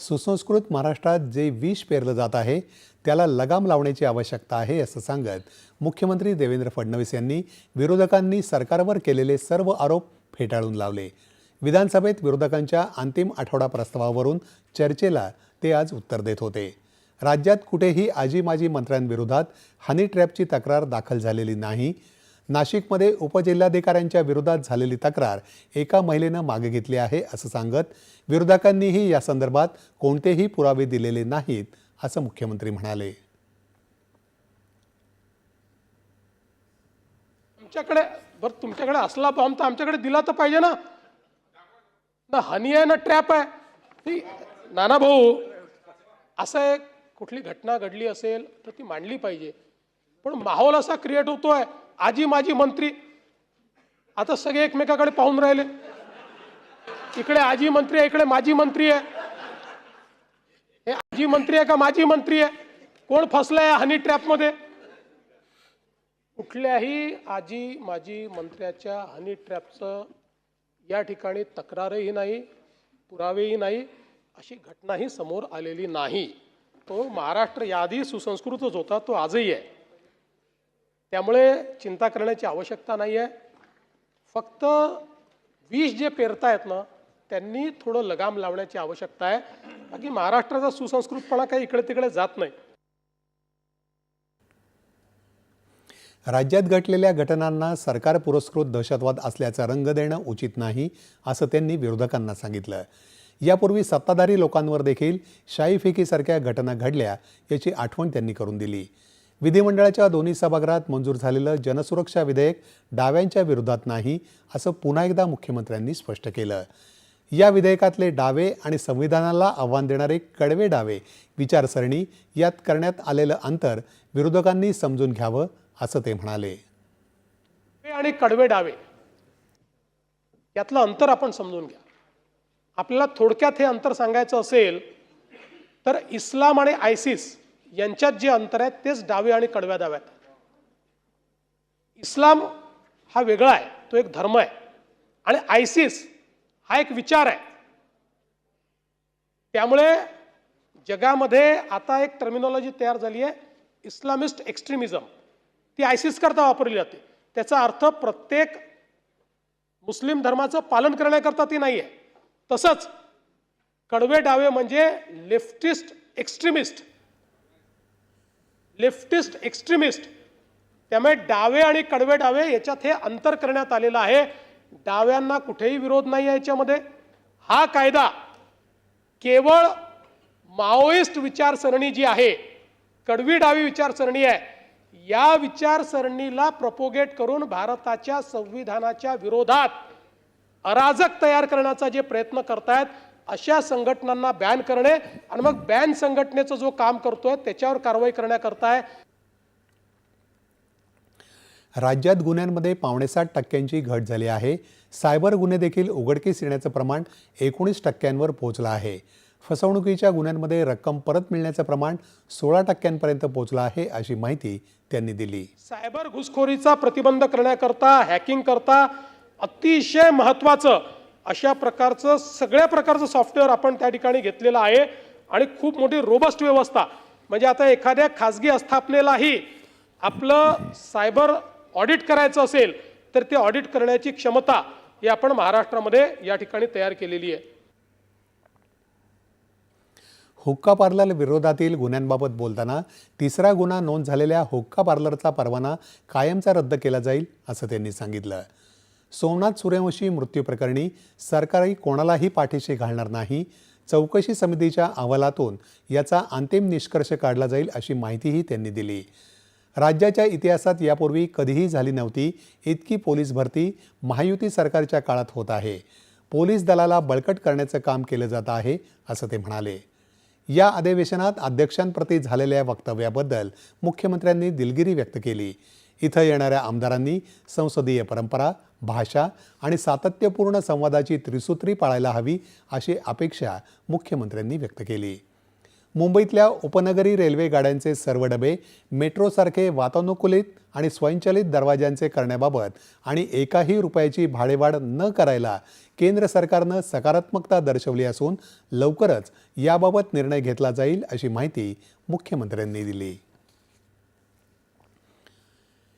सुसंस्कृत महाराष्ट्रात जे विष पेरलं जात आहे त्याला लगाम लावण्याची आवश्यकता आहे असं सांगत मुख्यमंत्री देवेंद्र फडणवीस यांनी विरोधकांनी सरकारवर केलेले सर्व आरोप फेटाळून लावले. विधानसभेत विरोधकांच्या अंतिम आठवडा प्रस्तावावरून चर्चेला ते आज उत्तर देत होते. राज्यात कुठेही आजी माजी मंत्र्यांविरोधात हनी ट्रॅपची तक्रार दाखल झालेली नाही. नाशिकमध्ये उपजिल्हाधिकाऱ्यांच्या विरोधात झालेली तक्रार एका महिलेनं मागे घेतली आहे असं सांगत विरोधकांनीही या संदर्भात कोणतेही पुरावे दिलेले नाहीत असं मुख्यमंत्री म्हणाले. तुमच्याकडे बरं तुमच्याकडे असला बॉम्ब तर आमच्याकडे दिला तर पाहिजे ना. ना हनी आहे ना ट्रॅप आहे. ती नाना भाऊ असं आहे कुठली घटना घडली असेल तर ती मांडली पाहिजे. पण माहोल असा क्रिएट होतोय आजी माजी मंत्री. आता सगळे एकमेकाकडे पाहून राहिले. इकडे आजी मंत्री आहे इकडे माजी मंत्री आहे. हे आजी मंत्री आहे का माजी मंत्री आहे? कोण फसलंय हनी ट्रॅपमध्ये कुठल्याही आजी माजी मंत्र्याच्या हनी ट्रॅपचं या ठिकाणी तक्रारही नाही पुरावेही नाही अशी घटनाही समोर आलेली नाही. तो महाराष्ट्र यादी सुसंस्कृतच होता तो आजही आहे. त्यामुळे चिंता करण्याची आवश्यकता नाही आहे फक्त विष जे पेरतायत ना त्यांनी थोडं लगाम लावण्याची आवश्यकता आहे. बाकी महाराष्ट्राचा सुसंस्कृतपणा काही इकडे तिकडे जात नाही. राज्यात घडलेल्या घटनांना सरकार पुरस्कृत दहशतवाद असल्याचा रंग देणं उचित नाही असं त्यांनी विरोधकांना सांगितलं. यापूर्वी सत्ताधारी लोकांवर देखील शाईफेकीसारख्या घटना घडल्या याची आठवण त्यांनी करून दिली. विधिमंडळाच्या दोन्ही सभागृहात मंजूर झालेलं जनसुरक्षा विधेयक डाव्यांच्या विरोधात नाही असं पुन्हा एकदा मुख्यमंत्र्यांनी स्पष्ट केलं. या विधेयकातले डावे आणि संविधानाला आव्हान देणारे कडवे डावे विचारसरणी यात करण्यात आलेलं अंतर विरोधकांनी समजून घ्यावं असं ते म्हणाले. आणि कडवे डावे यातलं अंतर आपण समजून घ्या. आपल्याला थोडक्यात हे अंतर सांगायचं असेल तर इस्लाम आणि आयसिस यांच्यात जे अंतर आहे तेच डावे आणि कडव्या दाव्यात. इस्लाम हा वेगळा आहे तो एक धर्म आहे. आणि आयसिस हा एक विचार आहे. त्यामुळे जगामध्ये आता एक टर्मिनॉलॉजी तयार झाली आहे इस्लामिस्ट एक्स्ट्रीमिझम ती आयसिस करता वापरली जाते. त्याचा अर्थ प्रत्येक मुस्लिम धर्माचं पालन करण्याकरता ती नाही आहे तसंच कडवे डावे म्हणजे लेफ्टिस्ट एक्स्ट्रीमिस्ट लेफ्टिस्ट एक्स्ट्रीमिस्ट. त्यामुळे डावे आणि कडवे डावे याच्यात हे अंतर करण्यात आलेलं आहे. डाव्यांना कुठेही विरोध नाही आहे याच्यामध्ये. हा कायदा केवळ माओइस्ट विचारसरणी जी आहे कडवी डावी विचारसरणी आहे या विचारसरणीला प्रपोगेट करून भारताच्या संविधानाच्या विरोधात अराजक तयार करण्याचा जे प्रयत्न करतायत अशा संघटनांना बॅन करणे आणि मग बॅन संघटनेचं जो काम करतोय त्याच्यावर कारवाई करण्याकरता आहे. राज्यात गुन्ह्यांमध्ये पावणेसाठ टक्क्यांची घट झाली आहे. सायबर गुन्हे देखील उघडकीस येण्याचं प्रमाण एकोणीस टक्क्यांवर पोहोचलं आहे. फसवणुकीच्या गुन्ह्यांमध्ये रक्कम परत मिळण्याचं प्रमाण सोळा टक्क्यांपर्यंत पोहोचलं आहे अशी माहिती त्यांनी दिली. सायबर घुसखोरीचा प्रतिबंध करण्याकरता हॅकिंग करता अतिशय महत्त्वाचं अशा प्रकारचं सगळ्या प्रकारचं सॉफ्टवेअर आपण त्या ठिकाणी घेतलेलं आहे आणि खूप मोठी रोबस्ट व्यवस्था. म्हणजे आता एखाद्या खाजगी आस्थापनेलाही आपलं सायबर ऑडिट करायचं असेल तर ते ऑडिट करण्याची क्षमता ही आपण महाराष्ट्रामध्ये या ठिकाणी तयार केलेली आहे. हुक्का पार्लर विरोधातील गुन्ह्यांबाबत बोलताना तिसरा गुन्हा नोंद झालेल्या हुक्का पार्लरचा परवाना कायमचा रद्द केला जाईल असं त्यांनी सांगितलं. सोमनाथ सूर्यवंशी मृत्यूप्रकरणी सरकारही कोणालाही पाठीशी घालणार नाही. चौकशी समितीच्या अहवालातून याचा अंतिम निष्कर्ष काढला जाईल अशी माहितीही त्यांनी दिली. राज्याच्या इतिहासात यापूर्वी कधीही झाली नव्हती. इतकी पोलीस भरती महायुती सरकारच्या काळात होत आहे. पोलीस दलाला बळकट करण्याचं काम केलं जात आहे असं ते म्हणाले. या अधिवेशनात अध्यक्षांप्रती झालेल्या वक्तव्याबद्दल मुख्यमंत्र्यांनी दिलगिरी व्यक्त केली. इथं येणाऱ्या आमदारांनी संसदीय परंपरा भाषा आणि सातत्यपूर्ण संवादाची त्रिसूत्री पाळायला हवी अशी अपेक्षा मुख्यमंत्र्यांनी व्यक्त केली. मुंबईतल्या उपनगरी रेल्वे गाड्यांचे सर्व डबे मेट्रोसारखे वातानुकूलित आणि स्वयंचलित दरवाज्यांचे करण्याबाबत आणि एकाही रुपयाची भाडेवाढ न करायला केंद्र सरकारनं सकारात्मकता दर्शवली असून लवकरच याबाबत निर्णय घेतला जाईल अशी माहिती मुख्यमंत्र्यांनी दिली.